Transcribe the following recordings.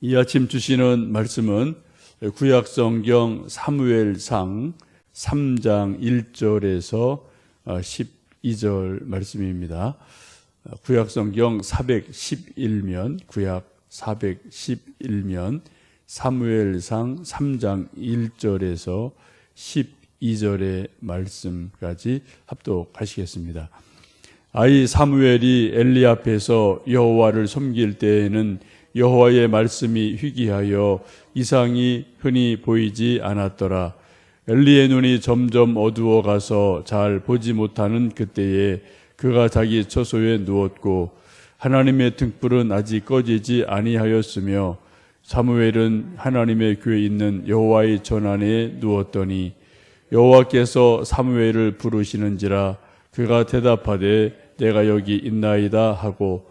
이 아침 주시는 말씀은 구약성경 사무엘상 3장 1절에서 12절 말씀입니다. 구약성경 411면, 구약 411면, 사무엘상 3장 1절에서 12절의 말씀까지 합독하시겠습니다. 아이 사무엘이 엘리 앞에서 여호와를 섬길 때에는 여호와의 말씀이 희귀하여 이상이 흔히 보이지 않았더라. 엘리의 눈이 점점 어두워 가서 잘 보지 못하는 그때에 그가 자기 처소에 누웠고 하나님의 등불은 아직 꺼지지 아니하였으며 사무엘은 하나님의 교회에 있는 여호와의 전안에 누웠더니 여호와께서 사무엘을 부르시는지라 그가 대답하되 내가 여기 있나이다 하고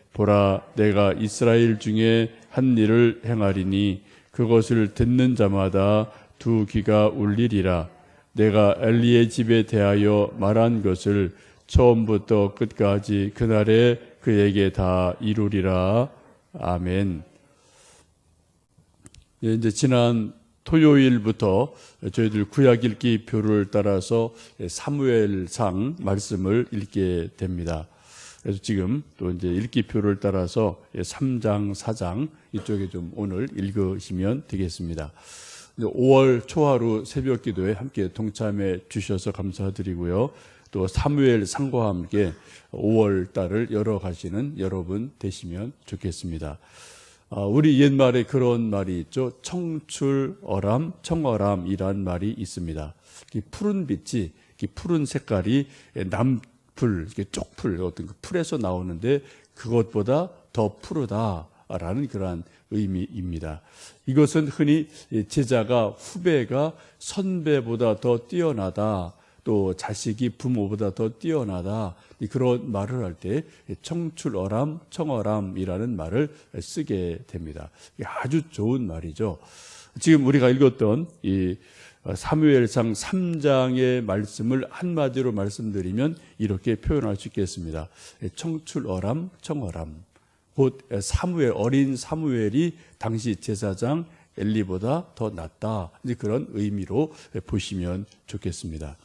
보라 내가 이스라엘 중에 한 일을 행하리니 그것을 듣는 자마다 두 귀가 울리리라 내가 엘리의 집에 대하여 말한 것을 처음부터 끝까지 그날에 그에게 다 이루리라 아멘. 예, 이제 지난 토요일부터 저희들 구약 읽기 표를 따라서 사무엘상 말씀을 읽게 됩니다. 그래서 지금 또 이제 읽기표를 따라서 3장, 4장 이쪽에 좀 오늘 읽으시면 되겠습니다. 5월 초하루 새벽 기도에 함께 동참해 주셔서 감사드리고요. 또 사무엘 상과 함께 5월 달을 열어가시는 여러분 되시면 좋겠습니다. 아, 우리 옛말에 그런 말이 있죠. 청출어람, 청어람이란 말이 있습니다. 푸른 빛이 푸른 색깔이 남 풀, 쪽풀 어떤 그 풀에서 나오는데 그것보다 더 푸르다라는 그러한 의미입니다. 이것은 흔히 제자가 후배가 선배보다 더 뛰어나다. 또 자식이 부모보다 더 뛰어나다 그런 말을 할 때 청출어람, 청어람이라는 말을 쓰게 됩니다. 아주 좋은 말이죠. 지금 우리가 읽었던 이 사무엘상 3장의 말씀을 한마디로 말씀드리면 이렇게 표현할 수 있겠습니다. 청출어람, 청어람. 곧 사무엘 어린 사무엘이 당시 제사장 엘리보다 더 낫다. 이제 그런 의미로 보시면 좋겠습니다.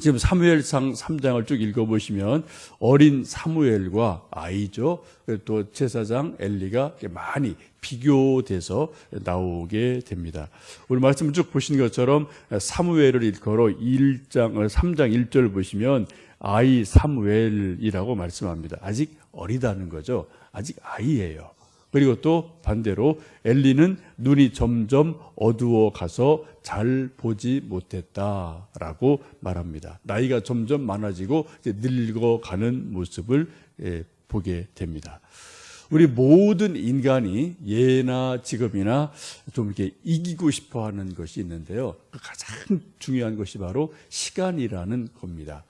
지금 사무엘상 3장을 쭉 읽어보시면 어린 사무엘과 아이죠. 또 제사장 엘리가 많이 비교돼서 나오게 됩니다. 우리 말씀을 쭉 보신 것처럼 사무엘을 일컬어 1장, 3장 1절 보시면 아이 사무엘이라고 말씀합니다. 아직 어리다는 거죠. 아직 아이예요. 그리고 또 반대로 엘리는 눈이 점점 어두워 가서 잘 보지 못했다라고 말합니다. 나이가 점점 많아지고 늙어가는 모습을 예, 보게 됩니다. 우리 모든 인간이 예나 지금이나 좀 이렇게 이기고 싶어 하는 것이 있는데요. 그 가장 중요한 것이 바로 시간이라는 겁니다.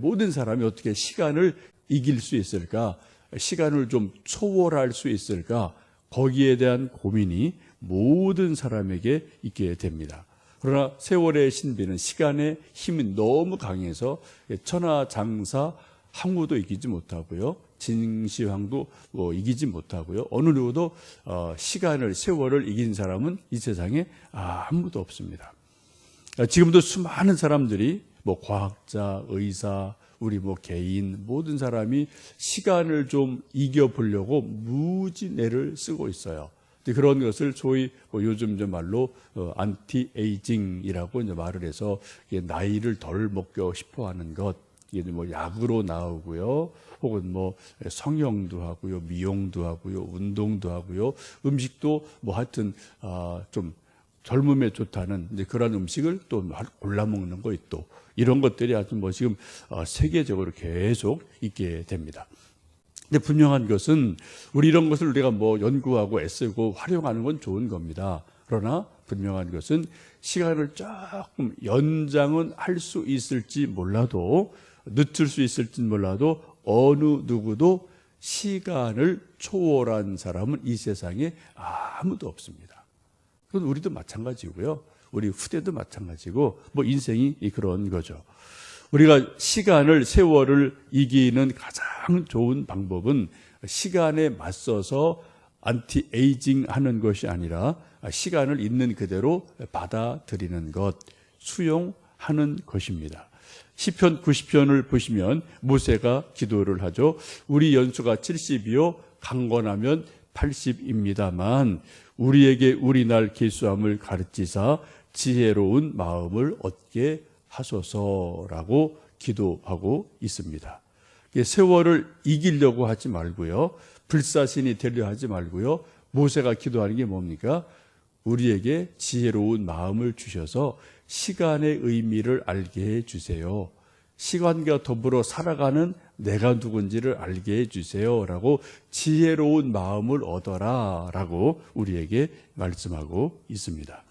모든 사람이 어떻게 시간을 이길 수 있을까? 시간을 좀 초월할 수 있을까? 거기에 대한 고민이 모든 사람에게 있게 됩니다. 그러나 세월의 신비는 시간의 힘이 너무 강해서 천하장사 항우도 이기지 못하고요. 진시황도 뭐 이기지 못하고요. 어느 누구도 어, 시간을 세월을 이긴 사람은 이 세상에 아무도 없습니다. 아, 지금도 수많은 사람들이 뭐 과학자, 의사, 우리 뭐 개인 모든 사람이 시간을 좀 이겨 보려고 무지 애를 쓰고 있어요. 그런 것을 소위 뭐 요즘 저 말로 어, 안티 에이징이라고 이제 말을 해서 나이를 덜 먹고 싶어 하는 것 이게 뭐 약으로 나오고요. 혹은 뭐 성형도 하고요. 미용도 하고요. 운동도 하고요. 음식도 뭐 하여튼 아 좀 젊음에 좋다는 이제 그런 음식을 또 골라 먹는 거 있고 이런 것들이 아주 뭐 지금 어, 세계적으로 계속 있게 됩니다. 근데 분명한 것은 우리 이런 것을 우리가 뭐 연구하고 애쓰고 활용하는 건 좋은 겁니다. 그러나 분명한 것은 시간을 조금 연장은 할 수 있을지 몰라도 늦출 수 있을지 몰라도 어느 누구도 시간을 초월한 사람은 이 세상에 아무도 없습니다. 그건 우리도 마찬가지고요. 우리 후대도 마찬가지고 뭐 인생이 그런 거죠. 우리가 시간을 세월을 이기는 가장 좋은 방법은 시간에 맞서서 안티 에이징 하는 것이 아니라 시간을 있는 그대로 받아들이는 것, 수용하는 것입니다. 시편 90편을 보시면 모세가 기도를 하죠. 우리 연수가 70이요 강건하면 80입니다만 우리에게 우리 날 계수함을 가르치사 지혜로운 마음을 얻게 하소서라고 기도하고 있습니다. 세월을 이기려고 하지 말고요. 불사신이 되려 하지 말고요. 모세가 기도하는 게 뭡니까? 우리에게 지혜로운 마음을 주셔서 시간의 의미를 알게 해 주세요. 시간과 더불어 살아가는 내가 누군지를 알게 해 주세요 라고 지혜로운 마음을 얻어라 라고 우리에게 말씀하고 있습니다.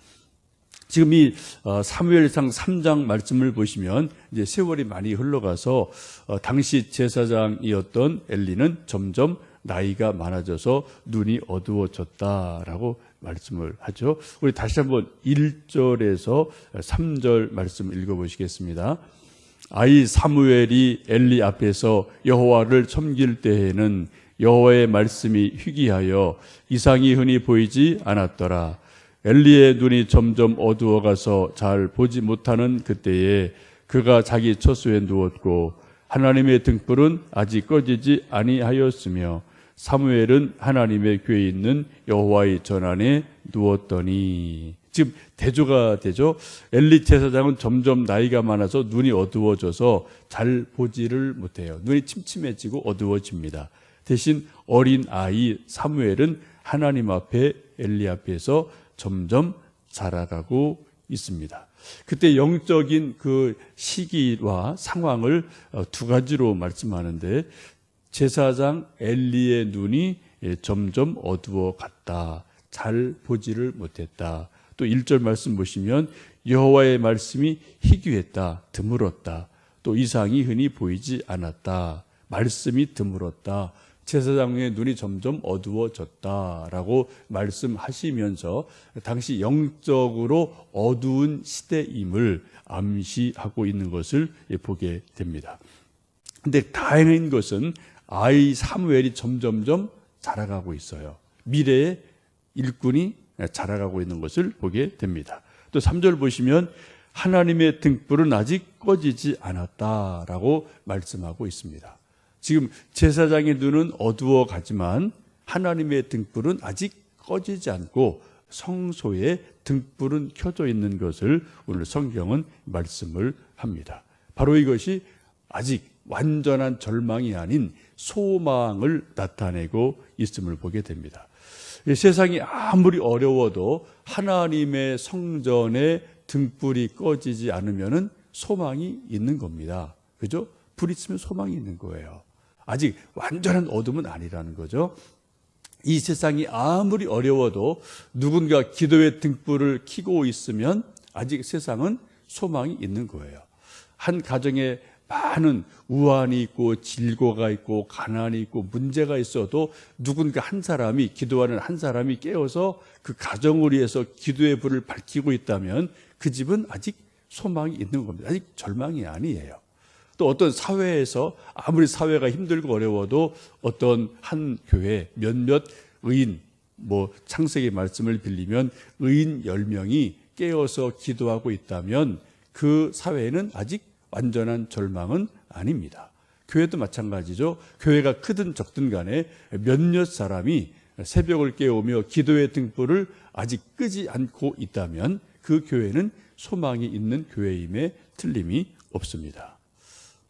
지금 이 어, 사무엘상 3장 말씀을 보시면 이제 세월이 많이 흘러가서 어, 당시 제사장이었던 엘리는 점점 나이가 많아져서 눈이 어두워졌다라고 말씀을 하죠. 우리 다시 한번 1절에서 3절 말씀 읽어 보시겠습니다. 아이 사무엘이 엘리 앞에서 여호와를 섬길 때에는 여호와의 말씀이 희귀하여 이상이 흔히 보이지 않았더라. 엘리의 눈이 점점 어두워가서 잘 보지 못하는 그때에 그가 자기 처소에 누웠고 하나님의 등불은 아직 꺼지지 아니하였으며 사무엘은 하나님의 교회에 있는 여호와의 전안에 누웠더니 지금 대조가 되죠. 엘리 제사장은 점점 나이가 많아서 눈이 어두워져서 잘 보지를 못해요. 눈이 침침해지고 어두워집니다. 대신 어린 아이 사무엘은 하나님 앞에 엘리 앞에서 점점 자라가고 있습니다. 그때 영적인 그 시기와 상황을 어, 두 가지로 말씀하는데 제사장 엘리의 눈이 예, 점점 어두워 갔다. 잘 보지를 못했다. 또 1절 말씀 보시면 여호와의 말씀이 희귀했다. 드물었다. 또 이상이 흔히 보이지 않았다. 말씀이 드물었다. 제사장의 눈이 점점 어두워졌다라고 말씀하시면서 당시 영적으로 어두운 시대임을 암시하고 있는 것을 보게 됩니다. 근데 다행인 것은 아이 사무엘이 점점점 자라가고 있어요. 미래의 일꾼이 자라가고 있는 것을 보게 됩니다. 또 3절 보시면 하나님의 등불은 아직 꺼지지 않았다라고 말씀하고 있습니다. 지금 제사장의 눈은 어두워 가지만 하나님의 등불은 아직 꺼지지 않고 성소에 등불은 켜져 있는 것을 오늘 성경은 말씀을 합니다. 바로 이것이 아직 완전한 절망이 아닌 소망을 나타내고 있음을 보게 됩니다. 세상이 아무리 어려워도 하나님의 성전에 등불이 꺼지지 않으면 소망이 있는 겁니다. 그죠? 불 있으면 소망이 있는 거예요. 아직 완전한 어둠은 아니라는 거죠. 이 세상이 아무리 어려워도 누군가 기도의 등불을 켜고 있으면 아직 세상은 소망이 있는 거예요. 한 가정에 많은 우환이 있고 질고가 있고 가난이 있고 문제가 있어도 누군가 한 사람이 기도하는 한 사람이 깨어서 그 가정을 위해서 기도의 불을 밝히고 있다면 그 집은 아직 소망이 있는 겁니다. 아직 절망이 아니에요. 또 어떤 사회에서 아무리 사회가 힘들고 어려워도 어떤 한 교회 몇몇 의인 뭐 창세기 말씀을 빌리면 의인 10명이 깨어서 기도하고 있다면 그 사회에는 아직 완전한 절망은 아닙니다. 교회도 마찬가지죠. 교회가 크든 적든 간에 몇몇 사람이 새벽을 깨우며 기도의 등불을 아직 끄지 않고 있다면 그 교회는 소망이 있는 교회임에 틀림이 없습니다.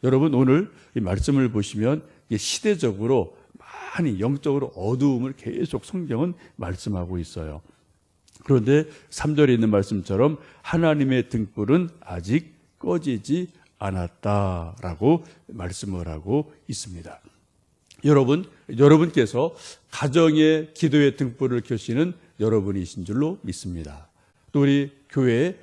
여러분 오늘 이 말씀을 보시면 시대적으로 많이 영적으로 어두움을 계속 성경은 말씀하고 있어요. 그런데 3절에 있는 말씀처럼 하나님의 등불은 아직 꺼지지 않았다라고 말씀을 하고 있습니다. 여러분, 여러분께서 가정의 기도의 등불을 켜시는 여러분이신 줄로 믿습니다. 또 우리 교회에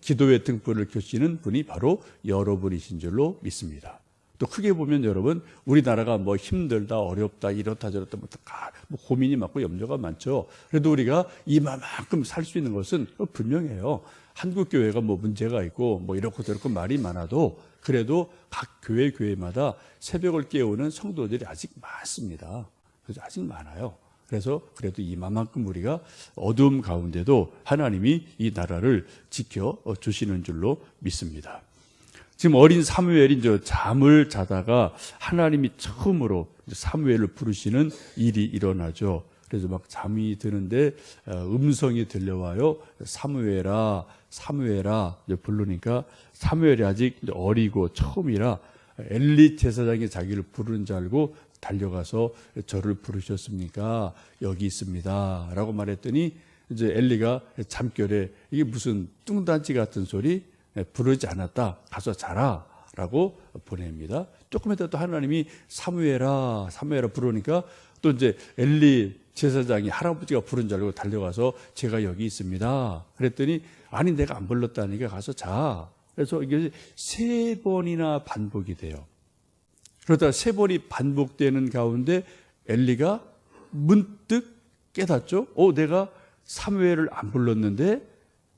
기도의 등불을 켜시는 분이 바로 여러분이신 줄로 믿습니다. 또 크게 보면 여러분 우리나라가 뭐 힘들다 어렵다 이렇다 저렇다 뭐, 다 뭐 고민이 많고 염려가 많죠. 그래도 우리가 이만큼 살 수 있는 것은 분명해요. 한국 교회가 뭐 문제가 있고 뭐 이렇고 저렇고 말이 많아도 그래도 각 교회 교회마다 새벽을 깨우는 성도들이 아직 많습니다. 그래서 아직 많아요. 그래서 그래도 이만큼 우리가 어두움 가운데도 하나님이 이 나라를 지켜 주시는 줄로 믿습니다. 지금 어린 사무엘이 이제 잠을 자다가 하나님이 처음으로 사무엘을 부르시는 일이 일어나죠. 그래서 막 잠이 드는데 어, 음성이 들려와요. 사무엘아, 사무엘아 부르니까 사무엘이 아직 어리고 처음이라 엘리 제사장이 자기를 부르는 줄 알고 달려가서 저를 부르셨습니까? 여기 있습니다. 라고 말했더니 이제 엘리가 잠결에 이게 무슨 뚱단지 같은 소리 부르지 않았다. 가서 자라. 라고 보냅니다. 조금 있다 또 하나님이 사무엘아, 사무엘아 부르니까 또 이제 엘리 제사장이 할아버지가 부른 줄 알고 달려가서 제가 여기 있습니다. 그랬더니 아니 내가 안 불렀다니까 가서 자. 그래서 이게 세 번이나 반복이 돼요. 그러다 세 번이 반복되는 가운데 엘리가 문득 깨닫죠. 어, 내가 사무엘을 안 불렀는데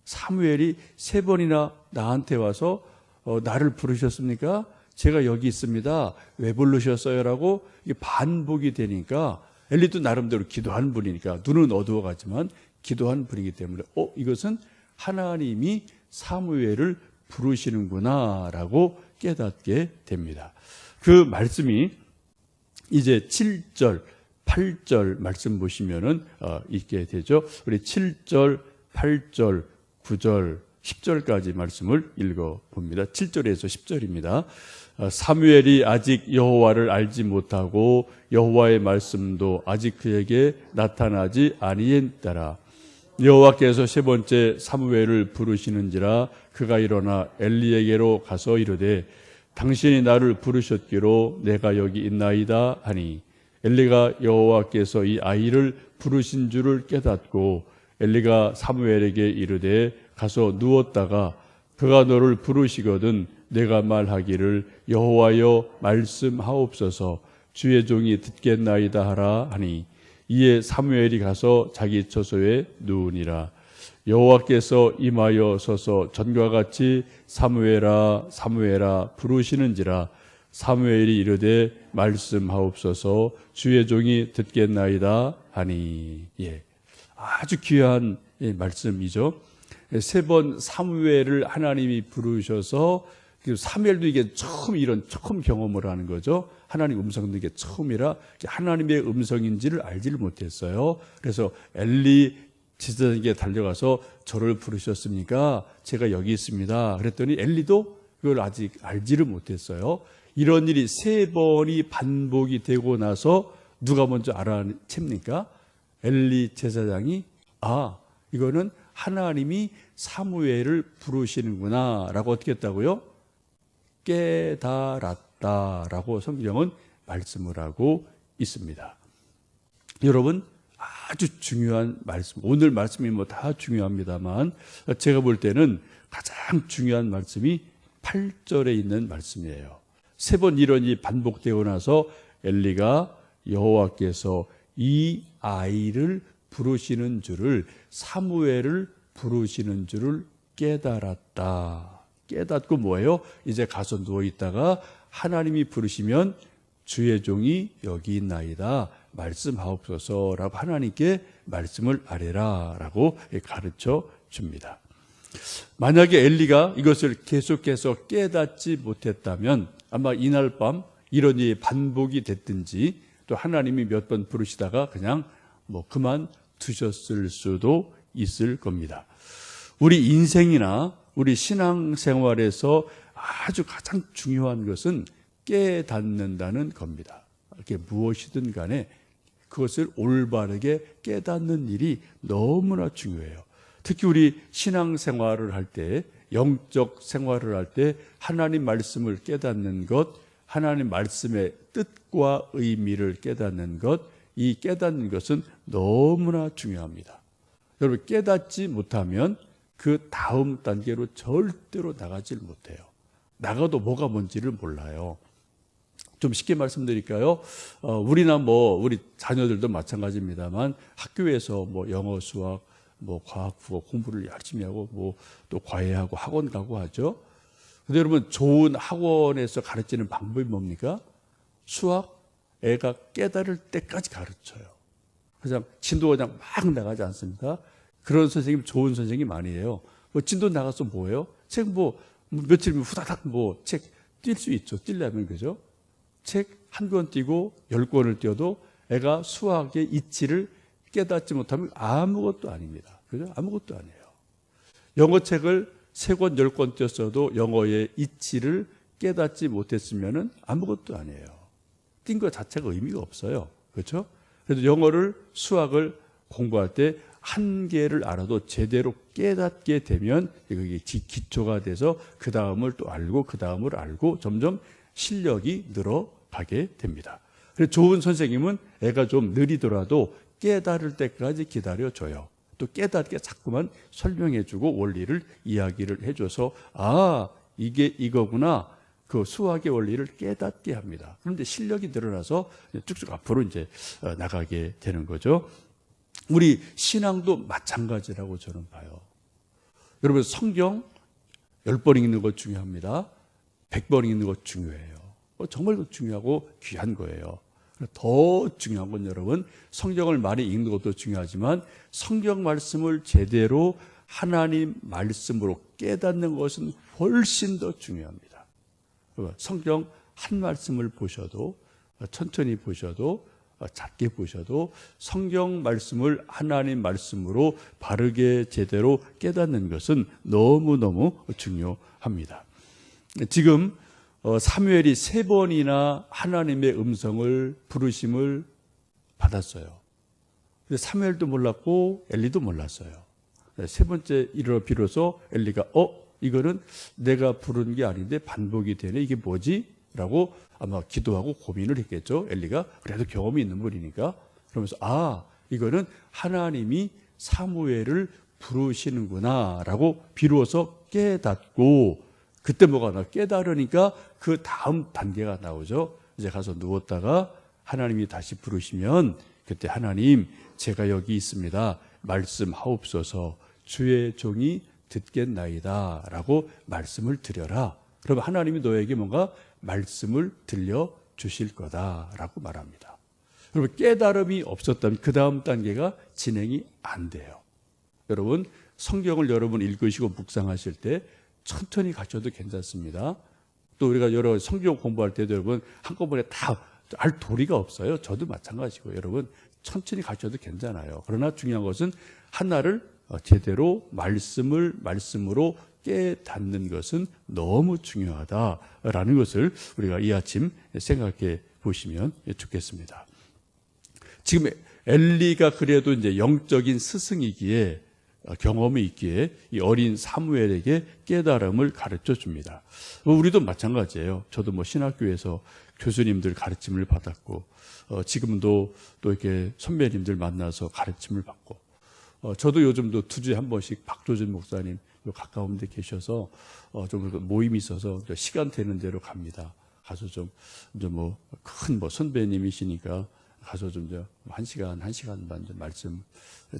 사무엘이 세 번이나 나한테 와서 어, 나를 부르셨습니까? 제가 여기 있습니다. 왜 부르셨어요?라고 반복이 되니까 엘리도 나름대로 기도하는 분이니까 눈은 어두워가지만 기도하는 분이기 때문에 어 이것은 하나님이 사무엘을 부르시는구나라고 깨닫게 됩니다. 그 말씀이 이제 7절, 8절 말씀 보시면은 어, 있게 되죠. 우리 7절, 8절, 9절, 10절까지 말씀을 읽어 봅니다. 7절에서 10절입니다. 어, 사무엘이 아직 여호와를 알지 못하고 여호와의 말씀도 아직 그에게 나타나지 아니했더라. 여호와께서 세 번째 사무엘을 부르시는지라 그가 일어나 엘리에게로 가서 이르되 당신이 나를 부르셨기로 내가 여기 있나이다 하니 엘리가 여호와께서 이 아이를 부르신 줄을 깨닫고 엘리가 사무엘에게 이르되 가서 누웠다가 그가 너를 부르시거든 내가 말하기를 여호와여 말씀하옵소서. 주의 종이 듣겠나이다 하라 하니 이에 사무엘이 가서 자기 처소에 누우니라. 여호와께서 임하여 서서 전과 같이 사무엘아 사무엘아 부르시는지라. 사무엘이 이르되 말씀하옵소서. 주의 종이 듣겠나이다 하니. 예. 아주 귀한 예, 말씀이죠. 세 번 사무엘을 하나님이 부르셔서 그 사무엘도 이게 처음 이런 처음 경험을 하는 거죠. 하나님 음성 듣는 게 처음이라 하나님의 음성인지를 알지를 못했어요. 그래서 엘리 제사장에게 달려가서 저를 부르셨습니까? 제가 여기 있습니다. 그랬더니 엘리도 그걸 아직 알지를 못했어요. 이런 일이 세 번이 반복이 되고 나서 누가 먼저 알아챕니까? 엘리 제사장이 아 이거는 하나님이 사무엘을 부르시는구나라고 어떻게 했다고요? 깨달았다라고 성경은 말씀을 하고 있습니다. 여러분 아주 중요한 말씀. 오늘 말씀이 뭐 다 중요합니다만 제가 볼 때는 가장 중요한 말씀이 8절에 있는 말씀이에요. 세 번 이런 일이 반복되고 나서 엘리가 여호와께서 이 아이를 부르시는 줄을 사무엘을 부르시는 줄을 깨달았다. 깨닫고 뭐예요? 이제 가서 누워 있다가 하나님이 부르시면 주의 종이 여기 있나이다. 말씀하옵소서라고 하나님께 말씀을 아뢰라라고 가르쳐 줍니다. 만약에 엘리가 이것을 계속해서 깨닫지 못했다면 아마 이날 밤 이런 일이 반복이 됐든지 또 하나님이 몇 번 부르시다가 그냥 뭐 그만 두셨을 수도 있을 겁니다. 우리 인생이나 우리 신앙생활에서 아주 가장 중요한 것은 깨닫는다는 겁니다. 이게 무엇이든 간에 그것을 올바르게 깨닫는 일이 너무나 중요해요. 특히 우리 신앙생활을 할 때, 영적 생활을 할 때 하나님 말씀을 깨닫는 것, 하나님 말씀의 뜻과 의미를 깨닫는 것, 이 깨닫는 것은 너무나 중요합니다. 여러분 깨닫지 못하면 그 다음 단계로 절대로 나가질 못해요. 나가도 뭐가 뭔지를 몰라요. 좀 쉽게 말씀드릴까요? 어, 우리나 뭐 우리 자녀들도 마찬가지입니다만 학교에서 뭐 영어, 수학, 뭐 과학, 국어 공부를 열심히 하고 뭐 또 과외하고 학원 가고 하죠. 근데 여러분 좋은 학원에서 가르치는 방법이 뭡니까? 수학 애가 깨달을 때까지 가르쳐요. 그냥 진도가 그냥 막 나가지 않습니까? 그런 선생님 좋은 선생님 아니에요. 뭐 진도 나가서 뭐예요? 책 뭐 며칠 후다닥 뭐 책 뛸 수 있죠. 뛸려면 그죠? 책 한권 띄고 열 권을 띄어도 애가 수학의 이치를 깨닫지 못하면 아무것도 아닙니다. 그죠? 아무것도 아니에요. 영어 책을 세 권, 열권 띄었어도 영어의 이치를 깨닫지 못했으면 아무것도 아니에요. 띈것 자체가 의미가 없어요. 그렇죠? 그래서 영어를 수학을 공부할 때 한계를 알아도 제대로 깨닫게 되면 이게 기초가 돼서 그 다음을 또 알고 그 다음을 알고 점점 실력이 늘어가게 됩니다. 그래서 좋은 선생님은 애가 좀 느리더라도 깨달을 때까지 기다려줘요. 또 깨닫게 자꾸만 설명해주고 원리를 이야기를 해줘서 아 이게 이거구나 그 수학의 원리를 깨닫게 합니다. 그런데 실력이 늘어나서 쭉쭉 앞으로 이제 어, 나가게 되는 거죠. 우리 신앙도 마찬가지라고 저는 봐요. 여러분 성경 열번 읽는 것 중요합니다. 백번 읽는 것 중요해요. 어, 정말 중요하고 귀한 거예요. 더 중요한 건 여러분 성경을 많이 읽는 것도 중요하지만 성경 말씀을 제대로 하나님 말씀으로 깨닫는 것은 훨씬 더 중요합니다. 성경 한 말씀을 보셔도 천천히 보셔도 작게 보셔도 성경 말씀을 하나님 말씀으로 바르게 제대로 깨닫는 것은 너무너무 중요합니다. 지금 어, 사무엘이 세 번이나 하나님의 음성을 부르심을 받았어요. 근데 사무엘도 몰랐고 엘리도 몰랐어요. 세 번째 일로 비로소 엘리가 어 이거는 내가 부른 게 아닌데 반복이 되네 이게 뭐지? 라고 아마 기도하고 고민을 했겠죠. 엘리가 그래도 경험이 있는 분이니까 그러면서 아 이거는 하나님이 사무엘을 부르시는구나 라고 비로소 깨닫고 그때 뭐가 나 깨달으니까 그 다음 단계가 나오죠. 이제 가서 누웠다가 하나님이 다시 부르시면 그때 하나님 제가 여기 있습니다. 말씀하옵소서 주의 종이 듣겠나이다 라고 말씀을 드려라. 그러면 하나님이 너에게 뭔가 말씀을 들려 주실 거다라고 말합니다. 여러분 깨달음이 없었다면 그 다음 단계가 진행이 안 돼요. 여러분 성경을 여러분 읽으시고 묵상하실 때 천천히 가셔도 괜찮습니다. 또 우리가 여러 성경 공부할 때도 여러분 한꺼번에 다 알 도리가 없어요. 저도 마찬가지고 여러분 천천히 가셔도 괜찮아요. 그러나 중요한 것은 하나를 제대로 말씀을 말씀으로 깨닫는 것은 너무 중요하다라는 것을 우리가 이 아침 생각해 보시면 좋겠습니다. 지금 엘리가 그래도 이제 영적인 스승이기에 어, 경험이 있기에 이 어린 사무엘에게 깨달음을 가르쳐 줍니다. 뭐 우리도 마찬가지예요. 저도 뭐 신학교에서 교수님들 가르침을 받았고, 어, 지금도 또 이렇게 선배님들 만나서 가르침을 받고, 어, 저도 요즘도 두 주에 한 번씩 박조준 목사님 가까운 데 계셔서 어, 좀 모임이 있어서 시간 되는 대로 갑니다. 가서 좀 이제 뭐 큰뭐 선배님이시니까 가서 좀 이제 한 시간 한 시간 반좀 말씀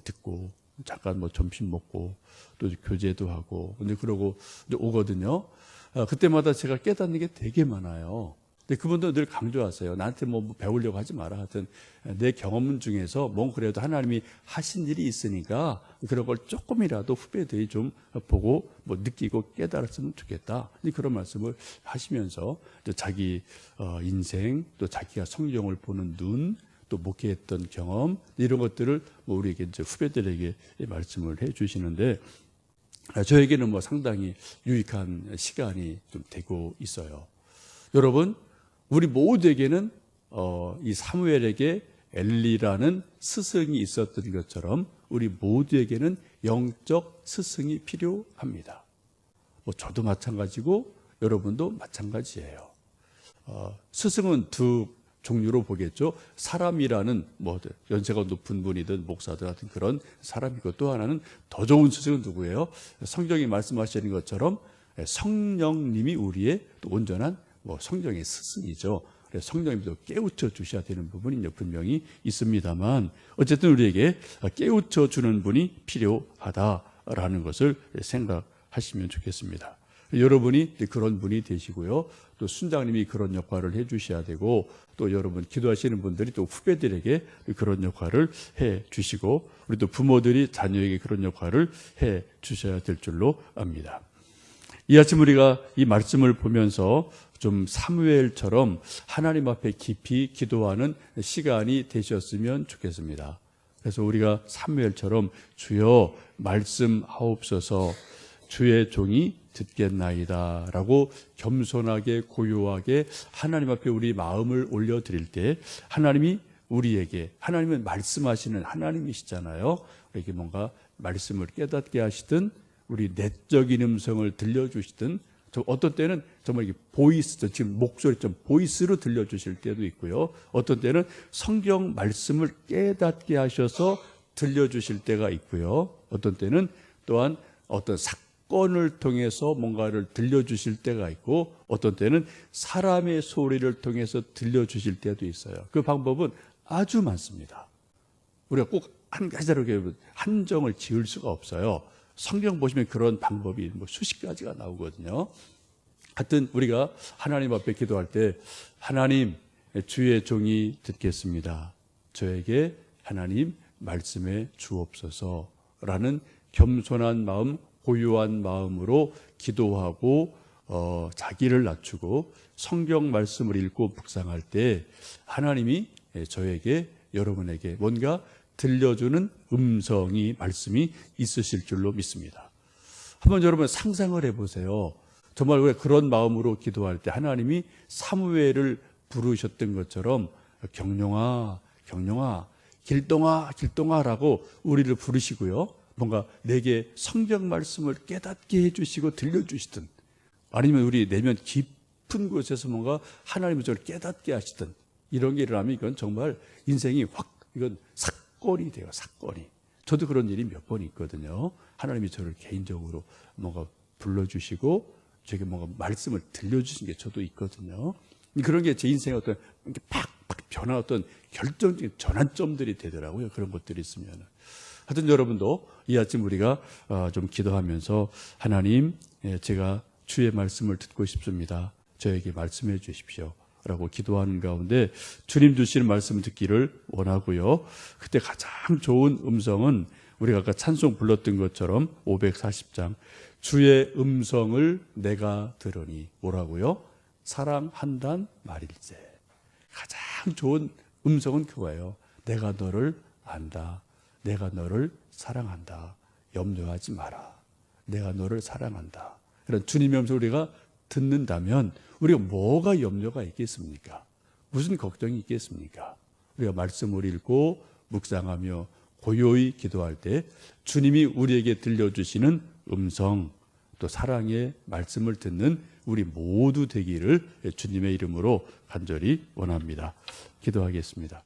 듣고 잠깐 뭐 점심 먹고 또 교제도 하고 근데 그러고 이제 오거든요. 아, 그때마다 제가 깨닫는 게 되게 많아요. 근데 그분도 늘 강조하세요. 나한테 뭐 배우려고 하지 마라. 하여튼 내 경험 중에서 뭐 그래도 하나님이 하신 일이 있으니까 그런 걸 조금이라도 후배들이 좀 보고 뭐 느끼고 깨달았으면 좋겠다. 그런 말씀을 하시면서 자기 어, 인생 또 자기가 성경을 보는 눈 또 목회했던 경험 이런 것들을 뭐 우리에게 이제 후배들에게 말씀을 해 주시는데 아, 저에게는 뭐 상당히 유익한 시간이 좀 되고 있어요. 여러분, 우리 모두에게는 어, 이 사무엘에게 엘리라는 스승이 있었던 것처럼 우리 모두에게는 영적 스승이 필요합니다. 뭐 저도 마찬가지고 여러분도 마찬가지예요. 어, 스승은 두 종류로 보겠죠. 사람이라는 뭐 연세가 높은 분이든 목사들 같은 그런 사람이고 또 하나는 더 좋은 스승은 누구예요? 성경이 말씀하시는 것처럼 성령님이 우리의 또 온전한 뭐 성령의 스승이죠. 그래서 성령님이 또 깨우쳐 주셔야 되는 부분이 분명히 있습니다만 어쨌든 우리에게 깨우쳐 주는 분이 필요하다라는 것을 생각하시면 좋겠습니다. 여러분이 그런 분이 되시고요. 또 순장님이 그런 역할을 해 주셔야 되고 또 여러분 기도하시는 분들이 또 후배들에게 그런 역할을 해 주시고 우리 또 부모들이 자녀에게 그런 역할을 해 주셔야 될 줄로 압니다. 이 아침 우리가 이 말씀을 보면서 좀 사무엘처럼 하나님 앞에 깊이 기도하는 시간이 되셨으면 좋겠습니다. 그래서 우리가 사무엘처럼 주여 말씀하옵소서 주의 종이 듣겠나이다 라고 겸손하게 고요하게 하나님 앞에 우리 마음을 올려드릴 때 하나님이 우리에게 하나님은 말씀하시는 하나님이시잖아요. 이렇게 뭔가 말씀을 깨닫게 하시든 우리 내적인 음성을 들려주시든 저 어떤 때는 정말 이게 보이스, 지금 목소리 좀 보이스로 들려주실 때도 있고요. 어떤 때는 성경 말씀을 깨닫게 하셔서 들려주실 때가 있고요. 어떤 때는 또한 어떤 사건을 통해서 뭔가를 들려주실 때가 있고 어떤 때는 사람의 소리를 통해서 들려주실 때도 있어요. 그 방법은 아주 많습니다. 우리가 꼭 한 가지로 한정을 지을 수가 없어요. 성경 보시면 그런 방법이 뭐 수십 가지가 나오거든요. 하여튼 우리가 하나님 앞에 기도할 때 하나님 주의 종이 듣겠습니다. 저에게 하나님 말씀해 주옵소서라는 겸손한 마음, 고요한 마음으로 기도하고 어, 자기를 낮추고 성경 말씀을 읽고 묵상할 때 하나님이 저에게 여러분에게 뭔가 들려주는 음성이 말씀이 있으실 줄로 믿습니다. 한번 여러분 상상을 해보세요. 정말 왜 그런 마음으로 기도할 때 하나님이 사무엘을 부르셨던 것처럼 경룡아, 경룡아, 길동아, 길동아라고 우리를 부르시고요. 뭔가 내게 성경 말씀을 깨닫게 해주시고 들려주시든 아니면 우리 내면 깊은 곳에서 뭔가 하나님의 저를 깨닫게 하시든 이런 게 일어나면 이건 정말 인생이 확 이건 사건이 돼요. 사건이. 저도 그런 일이 몇 번 있거든요. 하나님이 저를 개인적으로 뭔가 불러주시고 제게 뭔가 말씀을 들려주신 게 저도 있거든요. 그런 게 제 인생의 어떤 팍팍 변화 어떤 결정적인 전환점들이 되더라고요. 그런 것들이 있으면. 하여튼 여러분도 이 아침 우리가 어, 좀 기도하면서 하나님, 예, 제가 주의 말씀을 듣고 싶습니다. 저에게 말씀해 주십시오. 라고 기도하는 가운데 주님 주시는 말씀 듣기를 원하고요. 그때 가장 좋은 음성은 우리가 아까 찬송 불렀던 것처럼 540장 주의 음성을 내가 들으니 뭐라고요? 사랑한단 말일세. 가장 좋은 음성은 그거예요. 내가 너를 안다. 내가 너를 사랑한다. 염려하지 마라. 내가 너를 사랑한다. 이런 주님의 음성을 우리가 듣는다면 우리가 뭐가 염려가 있겠습니까? 무슨 걱정이 있겠습니까? 우리가 말씀을 읽고 묵상하며 고요히 기도할 때 주님이 우리에게 들려주시는 음성 또 사랑의 말씀을 듣는 우리 모두 되기를 주님의 이름으로 간절히 원합니다. 기도하겠습니다.